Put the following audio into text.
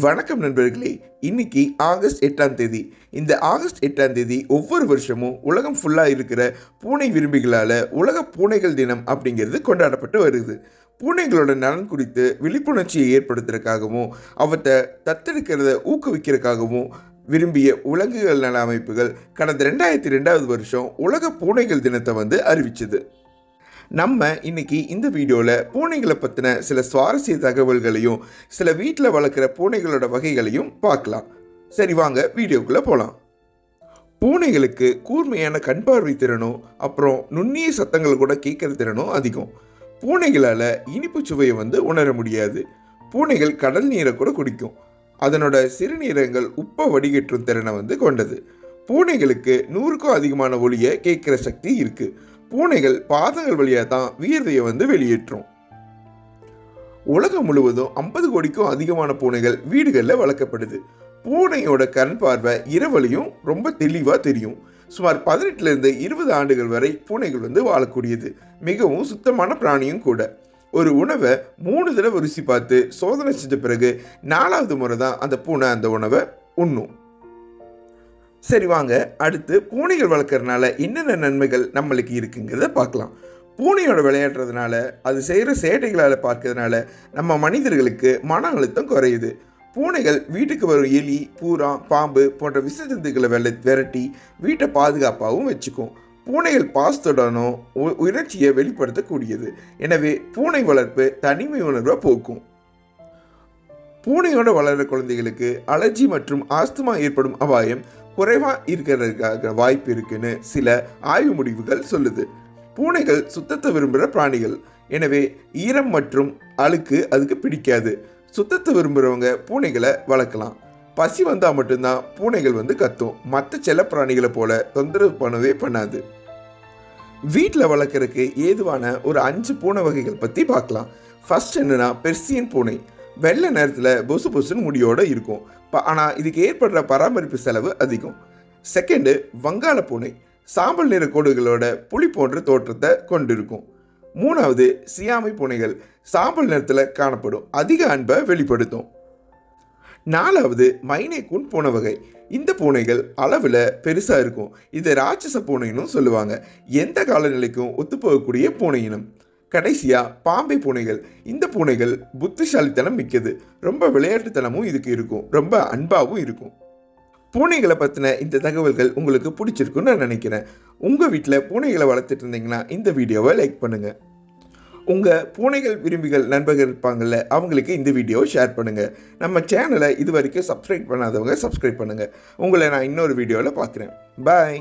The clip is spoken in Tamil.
வணக்கம் நண்பர்களே இன்னைக்கு ஆகஸ்ட் எட்டாம் தேதி. இந்த ஆகஸ்ட் எட்டாம் தேதி ஒவ்வொரு வருஷமும் உலகம் ஃபுல்லாக இருக்கிற பூனை விரும்பிகளால் உலக பூனைகள் தினம் அப்படிங்கிறது கொண்டாடப்பட்டு வருது. பூனைகளோட நலன் குறித்து விழிப்புணர்ச்சியை ஏற்படுத்துறதுக்காகவும் அவற்றை தத்தெடுக்கிறத ஊக்குவிக்கிறதுக்காகவும் விரும்பிய உலங்குகள் நல அமைப்புகள் கடந்த ரெண்டாயிரத்தி ரெண்டாவது வருஷம் உலக பூனைகள் தினத்தை வந்து அறிவிச்சது. நம்ம இன்னைக்கு இந்த வீடியோவில் பூனைகளை பற்றின சில சுவாரஸ்ய தகவல்களையும் சில வீட்டில் வளர்க்குற பூனைகளோட வகைகளையும் பார்க்கலாம். சரி வாங்க வீடியோக்குள்ளே போகலாம் பூனைகளுக்கு கூர்மையான கண் பார்வை திறனும் அப்புறம் நுண்ணிய சத்தங்கள் கூட கேட்குற திறனும் அதிகம். பூனைகளால் இனிப்பு சுவையை வந்து உணர முடியாது. பூனைகள் கடல் நீரை கூட குடிக்கும். அதனோட சிறுநீரங்கள் உப்பை வடிகற்றும் திறனை வந்து கொண்டது. பூனைகளுக்கு நூறுக்கும் அதிகமான ஒளியை கேட்குற சக்தி இருக்குது பூனைகள் பாதங்கள் வழியாக தான் வியர்வையை வந்து வெளியேற்றும். உலகம் முழுவதும் ஐம்பது கோடிக்கும் அதிகமான பூனைகள் வீடுகளில் வளர்க்கப்படுது. பூனையோட கண் பார்வை இரவலையும் ரொம்ப தெளிவாக தெரியும். சுமார் பதினெட்டுலேருந்து இருபது ஆண்டுகள் வரை பூனைகள் வந்து வாழக்கூடியது. மிகவும் சுத்தமான பிராணியும் கூட. ஒரு உணவை மூணு தடவை ருசி பார்த்து சோதனை செஞ்ச பிறகு நாலாவது முறை தான் அந்த பூனை அந்த உணவை உண்ணும். சரி வாங்க அடுத்து பூனைகள் வளர்க்குறதுனால என்னென்ன நன்மைகள் நம்மளுக்கு இருக்குங்கிறத பார்க்கலாம். பூனையோட விளையாடுறதுனால அது செய்கிற சேட்டைகளால் பார்க்கறதுனால நம்ம மனிதர்களுக்கு மன அழுத்தம் குறையுது. பூனைகள் வீட்டுக்கு வரும் எலி பூரா பாம்பு போன்ற விசஜந்துக்களை வெள்ள விரட்டி வீட்டை பாதுகாப்பாகவும் வச்சுக்கும். பூனைகள் பாசத்துடனும் உ- உணர்ச்சியை வெளிப்படுத்தக்கூடியது. எனவே பூனை வளர்ப்பு தனிமை உணர்வை போக்கும். பூனையோட வளர்கிற குழந்தைகளுக்கு அலர்ஜி மற்றும் ஆஸ்துமா ஏற்படும் அபாயம் குறைவாக இருக்கிறதுக்காக வாய்ப்பு இருக்குன்னு சில ஆய்வு முடிவுகள் சொல்லுது. பூனைகள் சுத்தத்தை விரும்புகிற பிராணிகள். எனவே ஈரம் மற்றும் அழுக்கு அதுக்கு பிடிக்காது. சுத்தத்தை விரும்புகிறவங்க பூனைகளை வளர்க்கலாம். பசி வந்தால் மட்டும்தான் பூனைகள் வந்து கத்தும். மற்ற செல்ல பிராணிகளை போல தொந்தரவு பண்ணவே பண்ணாது. வீட்டில் வளர்க்குறதுக்கு ஏதுவான ஒரு அஞ்சு பூனை வகைகள் பற்றி பார்க்கலாம். ஃபர்ஸ்ட் என்னென்னா பெர்சியன் பூனை. வெள்ளை நேரத்தில் பொசு பொசுன்னு முடியோடு இருக்கும். ஆனால் இதுக்கு ஏற்படுற பராமரிப்பு செலவு அதிகம். செகண்டு வங்காள பூனை சாம்பல் நிற கோடுகளோட புலி போன்ற தோற்றத்தை கொண்டிருக்கும். மூணாவது சியாமை பூனைகள் சாம்பல் நிறத்தில் காணப்படும். அதிக அன்பை வெளிப்படுத்தும். நாலாவது மைனே கூன் பூனை வகை. இந்த பூனைகள் அளவில் பெருசாக இருக்கும். இதை ராட்சச பூனைன்னு சொல்லுவாங்க. எந்த காலநிலைக்கும் ஒத்துப்போகக்கூடிய பூனை இனம். கடைசியாக பாம்பை பூனைகள். இந்த பூனைகள் புத்திசாலித்தனம் மிக்கது. ரொம்ப விளையாட்டுத்தனமும் இதுக்கு இருக்கும். ரொம்ப அன்பாகவும் இருக்கும். பூனைகளை பற்றின இந்த தகவல்கள் உங்களுக்கு பிடிச்சிருக்குன்னு நான் நினைக்கிறேன். உங்கள் வீட்டில் பூனைகளை வளர்த்துட்டு இருந்தீங்கன்னா இந்த வீடியோவை லைக் பண்ணுங்கள் உங்கள் பூனைகள் விரும்பிகள் நண்பர்கள் இருப்பாங்கள்ல அவங்களுக்கு இந்த வீடியோவை ஷேர் பண்ணுங்கள் நம்ம சேனலை இது வரைக்கும் சப்ஸ்கிரைப் பண்ணாதவங்க சப்ஸ்கிரைப் பண்ணுங்கள் உங்களை நான் இன்னொரு வீடியோவில் பார்க்குறேன். பாய்